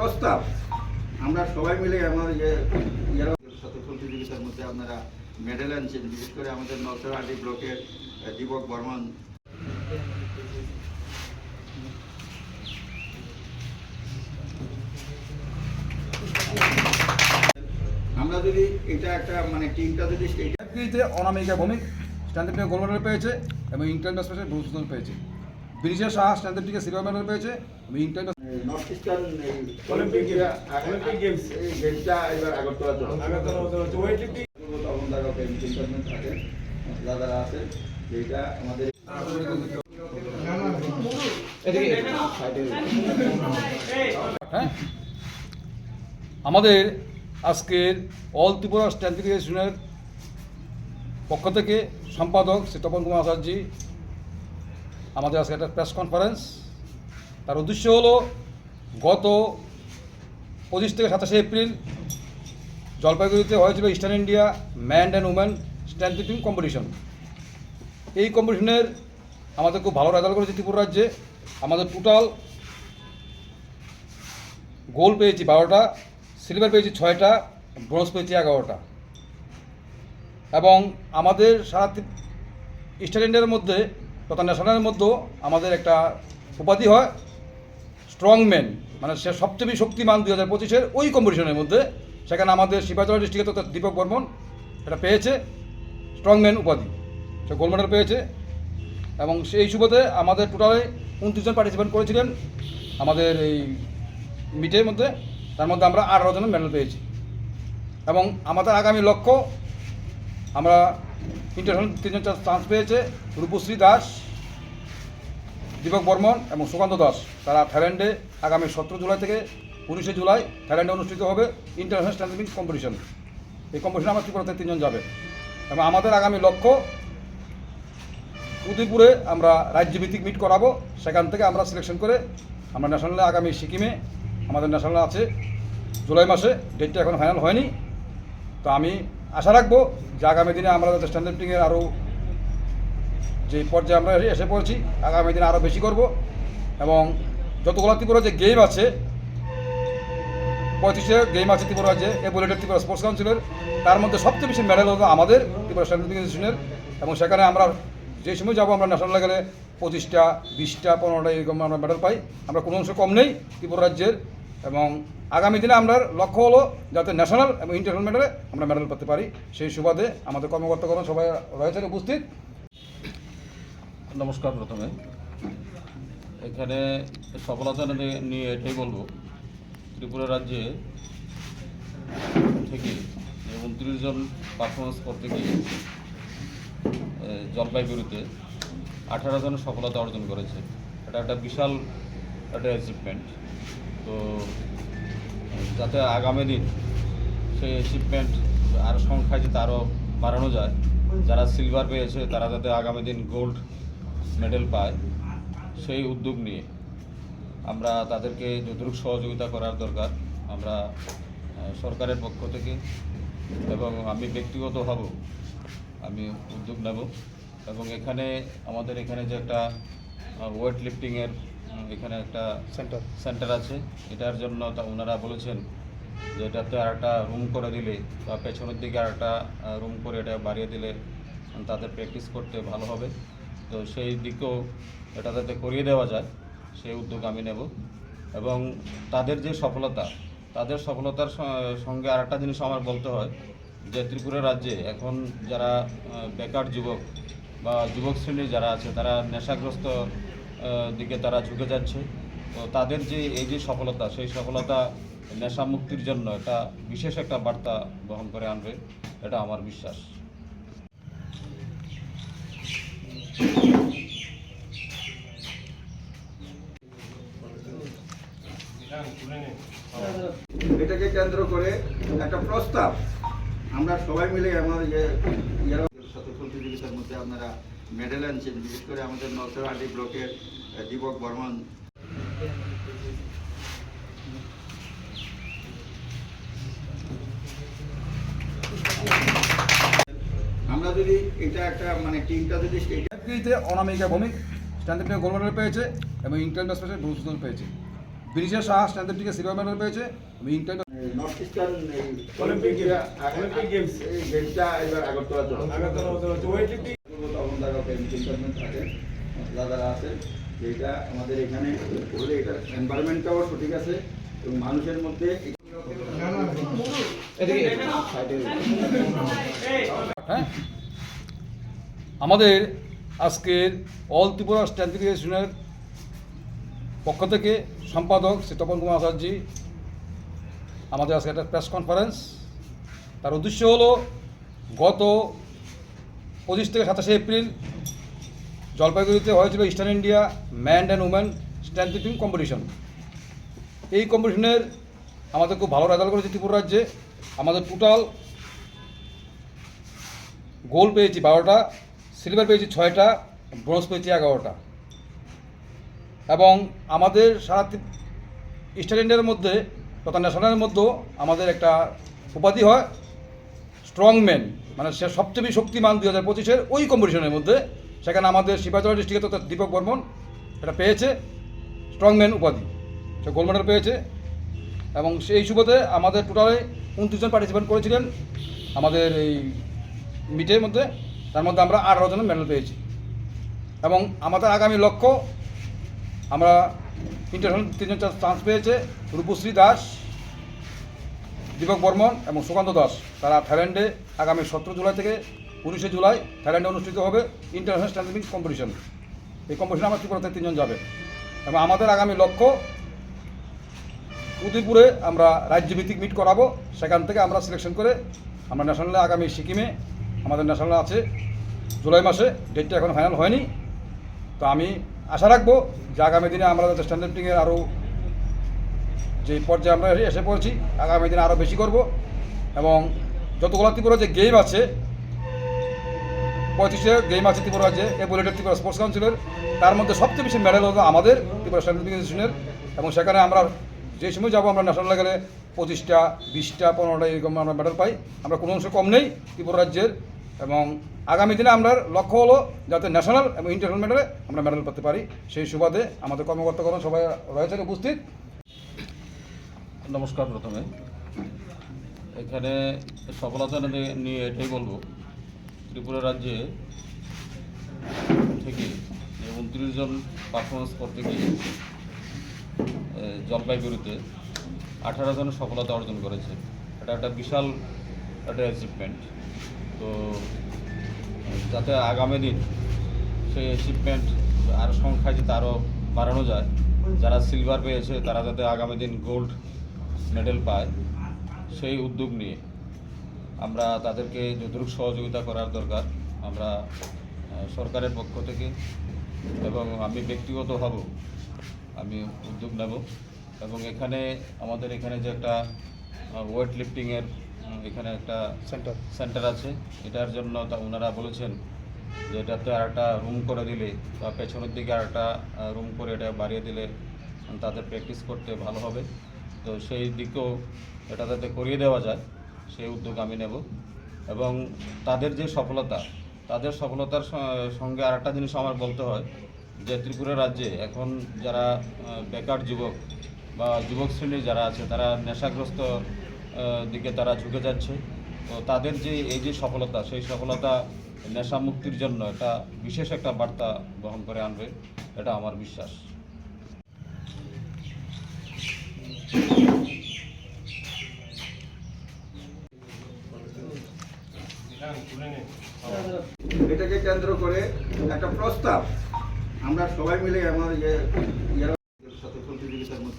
প্রস্তাব। আমরা সবাই মিলে আমাদের সাথে প্রতিযোগিতার মধ্যে আপনারা মেডেল আনছেন বিশেষ করে আমাদের নলসরাহাটি ব্লকের দীপক বর্মন। আমরা যদি এটা একটা মানে টিমটা যদি state Anamika Bhowmik standard gold medal পেয়েছে এবং ইন্টারন্যাশনাল পেয়েছে। বিরিজা শাহ স্ট্যান্ডার্ড থেকে সিলভার মেডেল পেয়েছে এবং ইন্টারন্যাশনাল নর্থ ইস্টার্ন. এই এবার। আগরতলা হতে হচ্ছে ওয়েট লিফটিং তখন থাকেন দাদারা আছেন যেটা আমাদের হ্যাঁ আমাদের আজকের অল ত্রিপুরা স্ট্যান্ডিফিকেশনের পক্ষ থেকে সম্পাদক শ্রী তপন কুমার আচার্যি আমাদের আজকে একটা প্রেস কনফারেন্স তার উদ্দেশ্য হলো গত পঁচিশ থেকে সাতাশে এপ্রিল জলপাইগুড়িতে হয়েছিল eastern India man and women standing competition এই কম্পিটিশনের আমাদের খুব ভালো রেজাল্ট করেছে ত্রিপুরা রাজ্যে। আমাদের টোটাল গোল্ড পেয়েছি বারোটা সিলভার পেয়েছি ছয়টা ব্রোঞ্জ পেয়েছি এগারোটা। এবং আমাদের সারা ইস্টার্ন ইন্ডিয়ার মধ্যে তথা ন্যাশনালের মধ্যেও আমাদের একটা উপাধি হয় স্ট্রং ম্যান মানে সে সবচেয়ে বেশি শক্তিমান দুই হাজার পঁচিশের ওই কম্পিটিশনের মধ্যে। সেখানে আমাদের শিবাচলা ডিস্ট্রিক্টে তথা দীপক বর্মন এটা পেয়েছে স্ট্রংম্যান উপাধি। সে গোল্ড মেডেল পেয়েছে এবং সেই সুবাদে আমাদের টোটালে উনত্রিশ জন পার্টিসিপেন্ট করেছিলেন আমাদের এই মিটের মধ্যে। তার মধ্যে আমরা আঠারো জন মেডেল পেয়েছি। এবং আমাদের আগামী লক্ষ্য, আমরা ইন্টারন্যাশনাল তিনজন চান্স পেয়েছে, রূপশ্রী দাস দীপক বর্মন এবং সুকান্ত দাস। তারা থাইল্যান্ডে আগামী সতেরো জুলাই থেকে উনিশে জুলাই থাইল্যান্ডে অনুষ্ঠিত হবে ইন্টারন্যাশনাল স্ট্যান্ডিং কম্পিটিশন। এই কম্পিটিশনে আমার ত্রিপুরাতে তিনজন যাবে। এবং আমাদের আগামী লক্ষ্য, উদয়পুরে আমরা রাজ্যভিত্তিক মিট করাবো। সেখান থেকে আমরা সিলেকশন করে আমরা ন্যাশনালে আগামী সিকিমে, আমাদের ন্যাশনাল আছে জুলাই মাসে ডেটটা এখন ফাইনাল হয়নি। তো আমি আশা রাখব যে আগামী দিনে আমরা যাতে স্ট্যান্ডার্ডিংয়ের আরও যে পর্যায়ে আমরা এসে পড়েছি, আগামী দিনে আরও বেশি করব। এবং যতগুলো ত্রিপুরা যে গেম আছে, পঁয়ত্রিশে গেম আছে ত্রিপুরা রাজ্যে এবোলেটেড ত্রিপুরা স্পোর্টস কাউন্সিলের তার মধ্যে সবচেয়ে বেশি মেডেল হলো আমাদের ত্রিপুরা স্ট্যান্ডিং এবং সেখানে আমরা যে সময় যাব, আমরা ন্যাশনাল লেভেলে পঁচিশটা, বিশটা, পনেরোটা এরকম আমরা মেডেল পাই। আমরা কোনো অংশ কম নেই ত্রিপুরা রাজ্যের। এবং আগামী দিনে আমরা লক্ষ্য হলো যাতে ন্যাশনাল এবং ইন্টারন্যাশনাল মেডেলে আমরা মেডেল পেতে পারি। সেই সুবাদে আমাদের কর্মকর্তাগণ সবাই রয়েছেন উপস্থিত। নমস্কার প্রথমে। এখানে সফলতা নিয়ে- এটাই বলব। ত্রিপুরা রাজ্যে থেকে উনত্রিশ জন পারফরমেন্স করতে গিয়ে জলপাইগুড়িতে আঠারো জন সফলতা অর্জন করেছে। এটা একটা বিশাল একটা অ্যাচিভমেন্ট তো, যাতে আগামী দিন সেই অ্যাচিভমেন্ট আরও সংখ্যায় যাতে আরও বাড়ানো যায়, যারা সিলভার পেয়েছে, তারা যাতে আগামী দিন গোল্ড মেডেল পায় সেই উদ্যোগ নিয়ে। আমরা তাদেরকে যতটুকু সহযোগিতা করার দরকার আমরা সরকারের পক্ষ থেকে এবং আমি ব্যক্তিগত হব আমি উদ্যোগ নেব এবং এখানে আমাদের এখানে যে একটা ওয়েট লিফটিংয়ের এখানে একটা সেন্টার সেন্টার আছে। এটার জন্য তা ওনারা বলেছেন যে এটাতে আর একটা রুম করে দিলে বা পেছনের দিকে আর একটা রুম করে এটা বাড়িয়ে দিলে তাদের প্র্যাকটিস করতে ভালো হবে। তো সেই দিকেও এটা যাতে করিয়ে দেওয়া যায়, সেই উদ্যোগ আমি নেব। এবং তাদের যে সফলতা, তাদের সফলতার সঙ্গে আর একটা জিনিস আমার বলতে হয় যে ত্রিপুরা রাজ্যে এখন যারা বেকার যুবক বা যুবক শ্রেণির যারা আছে, তারা নেশাগ্রস্ত দিকে তারা ঝুঁকে যাচ্ছে। তো তাদের যে এই যে সফলতা, সেই সফলতা নেশা মুক্তির জন্য একটা বিশেষ একটা বার্তা বহন করে আনবে, এটা আমার বিশ্বাস। এটাকে কেন্দ্র করে একটা প্রস্তাব। আমরা সবাই মিলে আমাদের সাথে প্রতিযোগিতার মধ্যে আপনারা মেডেল আনছেন, বিশেষ করে আমাদের নলসরাহাটি ব্লকের দীপক বর্মন। আমরা যদি এটা একটা মানে টিমটা যদি state Anamika Bhowmik standard gold medal পেয়েছে এবং ইন্টারন্যাশনাল স্পেশাল ব্রোঞ্জ মেডেল পেয়েছে। বিনিশা শাহ স্ট্যান্ডার্ড থেকে সিলভার মেডেল পেয়েছে এবং নর্থ ইস্টার্ন. Olympic এই গেমসটা এবার আগরতলাতে হচ্ছে। আগরতলা হতে ওয়েট লিফটিং তখন তারা ডিপার্টমেন্ট থাকে দাদারা আছেন যেটা আমাদের এখানে করলে এটার এনভায়রনমেন্টটাও সঠিক আছে এবং মানুষের মধ্যে হ্যাঁ? আমাদের আজকের অল ত্রিপুরা স্ট্যান্ডিফিকেশনের পক্ষ থেকে সম্পাদক শ্রী তপন কুমার আচার্যি আমাদের আজকে একটা প্রেস কনফারেন্স তার উদ্দেশ্য হলো গত পঁচিশ থেকে সাতাশে এপ্রিল জলপাইগুড়িতে হয়েছিল eastern India man and women standing competition এই কম্পিটিশনের আমাদের খুব ভালো রেজাল্ট করেছে ত্রিপুরা রাজ্যে। আমাদের টোটাল গোল পেয়েছি বারোটা। সিলভার পেয়েছি ছয়টা, ব্রোঞ্জ পেয়েছি এগারোটা। এবং আমাদের সারা ত্রি- ইন্ডিয়ার মধ্যে তথা ন্যাশনালের মধ্যেও আমাদের একটা উপাধি হয় স্ট্রংম্যান মানে সে সবচেয়ে বেশি শক্তিমান দুই হাজার পঁচিশের ওই কম্পিটিশনের মধ্যে। সেখানে আমাদের শিবাচল ডিস্ট্রিক্টে তথা দীপক বর্মন এটা পেয়েছে, স্ট্রংম্যান উপাধি। সে গোল্ড মেডেল পেয়েছে। এবং সেই সুবাদে আমাদের টোটালে উনত্রিশ জন পার্টিসিপেন্ট করেছিলেন আমাদের এই মিটের মধ্যে। তার মধ্যে আমরা আঠারো জনের মেডেল পেয়েছি। এবং আমাদের আগামী লক্ষ্য, আমরা ইন্টারন্যাশনাল তিনজন চান্স পেয়েছে, রূপশ্রী দাস, দীপক বর্মন এবং সুকান্ত দাস। তারা থাইল্যান্ডে আগামী সতেরো জুলাই থেকে উনিশে জুলাই থাইল্যান্ডে অনুষ্ঠিত হবে ইন্টারন্যাশনাল স্ট্যান্ডিং কম্পিটিশন এই কম্পিটিশনে আমরা ত্রিপুরাতে তিনজন যাবে। এবং আমাদের আগামী লক্ষ্য, উদয়পুরে আমরা রাজ্যভিত্তিক মিট করাবো। সেখান থেকে আমরা সিলেকশন করে আমরা ন্যাশনালে আগামী সিকিমে আমাদের ন্যাশনাল আছে। জুলাই মাসে ডেটটা এখন ফাইনাল হয়নি। তো আমি আশা রাখব যে আগামী দিনে আমরা যাতে স্ট্যান্ডার্ডিংয়ের আরও যে পর্যায়ে আমরা এসে পড়েছি, আগামী দিনে আরও বেশি করব। এবং যতগুলো ত্রিপুরা যে গেম আছে পঁয়ত্রিশে গেম আছে ত্রিপুরা যে এ বুলেটের ত্রিপুরা স্পোর্টস কাউন্সিলের তার মধ্যে সবচেয়ে বেশি মেডেল হলো আমাদের ত্রিপুরা স্ট্যান্ডিং এবং সেখানে আমরা যে সময় যাব আমরা ন্যাশনাল লেভেলে পঁচিশটা, বিশটা, পনেরোটা এরকম আমরা মেডেল পাই। আমরা কোনো অংশ কম নেই ত্রিপুরা রাজ্যের এবং আগামী দিনে আমরা লক্ষ্য হলো যাতে ন্যাশনাল এবং ইন্টারন্যাশনাল মেডেলে আমরা মেডেল পেতে পারি। সেই সুবাদে আমাদের কর্মকর্তাগণ সবাই রয়েছেন, উপস্থিত। নমস্কার প্রথমে। এখানে সফলতা নিয়ে- এটাই বলব। ত্রিপুরা রাজ্যে থেকে উনত্রিশ জন পারফরমেন্স করতে গিয়ে জলপাইগুড়িতে আঠারো জন সফলতা অর্জন করেছে। এটা একটা বিশাল একটা অ্যাচিভমেন্ট তো, যাতে আগামী দিন সেই অ্যাচিভমেন্ট আরও সংখ্যায় যাতে আরও বাড়ানো যায়। যারা সিলভার পেয়েছে, তারা যাতে আগামী দিন গোল্ড মেডেল পায়, সেই উদ্যোগ নিয়ে আমরা তাদেরকে যতটুকু সহযোগিতা করার দরকার, আমরা সরকারের পক্ষ থেকে এবং আমি ব্যক্তিগতভাবে আমি উদ্যোগ নেব। এবং এখানে আমাদের এখানে যে একটা ওয়েট লিফটিংয়ের এখানে একটা সেন্টার সেন্টার আছে। এটার জন্য তা ওনারা বলেছেন যে এটাতে আর একটা রুম করে দিলে বা পেছনের দিকে আর একটা রুম করে এটা বাড়িয়ে দিলে তাদের প্র্যাকটিস করতে ভালো হবে। তো সেই দিকেও এটা যাতে করিয়ে দেওয়া যায় সেই উদ্যোগ আমি নেব। এবং তাদের যে সফলতা তাদের সফলতার সঙ্গে আর একটা জিনিস আমার বলতে হয় যে ত্রিপুরা রাজ্যে এখন যারা বেকার যুবক বা যুবক শ্রেণির যারা আছে, তারা নেশাগ্রস্ত দিকে তারা ঝুঁকে যাচ্ছে। তো তাদের যে এই যে সফলতা, সেই সফলতা নেশা মুক্তির জন্য একটা বিশেষ একটা বার্তা বহন করে আনবে, এটা আমার বিশ্বাস। এটাকে কেন্দ্র করে একটা প্রস্তাব। আমরা সবাই মিলে আমার